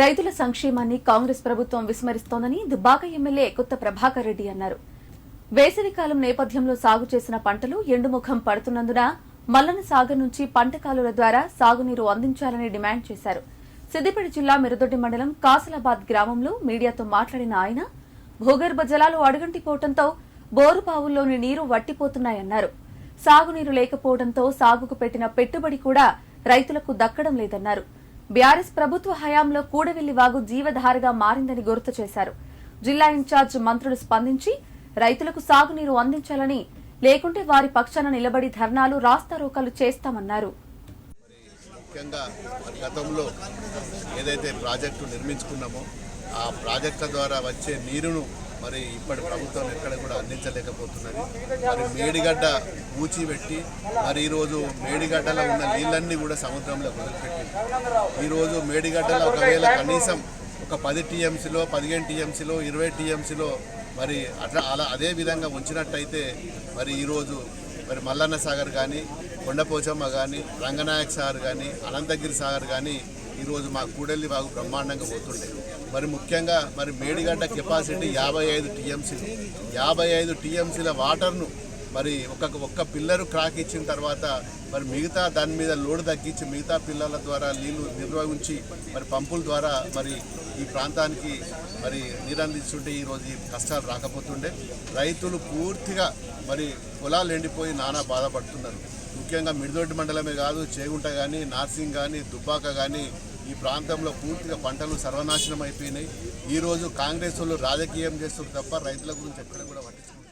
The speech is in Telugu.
రైతుల సంక్షేమాన్ని కాంగ్రెస్ ప్రభుత్వం విస్మరిస్తోందని దుబ్బాక ఎమ్మెల్యే కొత్త ప్రభాకర్ రెడ్డి అన్నారు. వేసవికాలం నేపథ్యంలో సాగు చేసిన పంటలు ఎండుముఖం పడుతున్నందున మల్లన సాగర్ నుంచి పంట కాలువల ద్వారా సాగునీరు అందించాలని డిమాండ్ చేశారు. సిద్దిపేట జిల్లా మిరుదొడ్డి మండలం కాసలాబాద్ గ్రామంలో మీడియాతో మాట్లాడిన ఆయన భూగర్భ జలాలు అడుగంటిపోవడంతో బోరు బావుల్లోని నీరు వట్టిపోతున్నాయన్నారు. సాగునీరు లేకపోవడంతో సాగుకు పెట్టిన పెట్టుబడి కూడా రైతులకు దక్కడం లేదన్నారు. బీఆర్ఎస్ ప్రభుత్వ హయాంలో కూడవెల్లి వాగు జీవధారగా మారిందని గుర్తు చేశారు. జిల్లా ఇన్ఛార్జ్ మంత్రులు స్పందించి రైతులకు సాగునీరు అందించాలని లేకుంటే వారి పక్షాన నిలబడి ధర్నాలు రాస్తారోకాలు చేస్తామన్నారు. ముఖ్యంగా గతంలో ఏదైతే ప్రాజెక్టు నిర్మించుకున్నామో ఆ ప్రాజెక్టుల ద్వారా వచ్చే నీరును మరి ఇప్పటి ప్రభుత్వం ఎక్కడ కూడా అందించలేకపోతున్నది. మరి మేడిగడ్డ ఊచిపెట్టి మరి ఈరోజు మేడిగడ్డలో ఉన్న నీళ్ళన్నీ కూడా సముద్రంలో వదిలిపెట్టింది. ఈరోజు మేడిగడ్డలో ఒకవేళ కనీసం ఒక పది టీఎంసీలో పదిహేను టీఎంసీలో ఇరవై టీఎంసీలో మరి అట్లా అలా అదే విధంగా ఉంచినట్టయితే మరి ఈరోజు మరి మల్లన్న సాగర్ కానీ కొండపోచమ్మ కానీ రంగనాయక్ సాగర్ కానీ అనంతగిరి సాగర్ కానీ ఈరోజు మా కూడలి బాగు బ్రహ్మాండంగా పోతుండే. మరి ముఖ్యంగా మరి మేడిగడ్డ కెపాసిటీ యాభై ఐదు టీఎంసీలు. యాభై ఐదు టీఎంసీల వాటర్ను మరి ఒక ఒక్క పిల్లరు క్రాక్ ఇచ్చిన తర్వాత మరి మిగతా దాని మీద లోడ్ తగ్గించి మిగతా పిల్లల ద్వారా నీళ్ళు నిర్వహించి మరి పంపుల ద్వారా మరి ఈ ప్రాంతానికి మరి నీరు అందిస్తుంటే ఈరోజు ఈ కష్టాలు రాకపోతుండే. రైతులు పూర్తిగా మరి పొలాలు ఎండిపోయి నానా బాధపడుతున్నారు. ముఖ్యంగా మిడిదొడ్డి మండలమే కాదు చేగుంట కానీ నార్సింగ్ కానీ దుబ్బాక కానీ ఈ ప్రాంతంలో పూర్తిగా పంటలు సర్వనాశనం అయిపోయినాయి. ఈరోజు కాంగ్రెస్ వాళ్ళు రాజకీయం చేస్తారు తప్ప రైతుల గురించి ఎక్కడ కూడా పట్టించుకుంటారు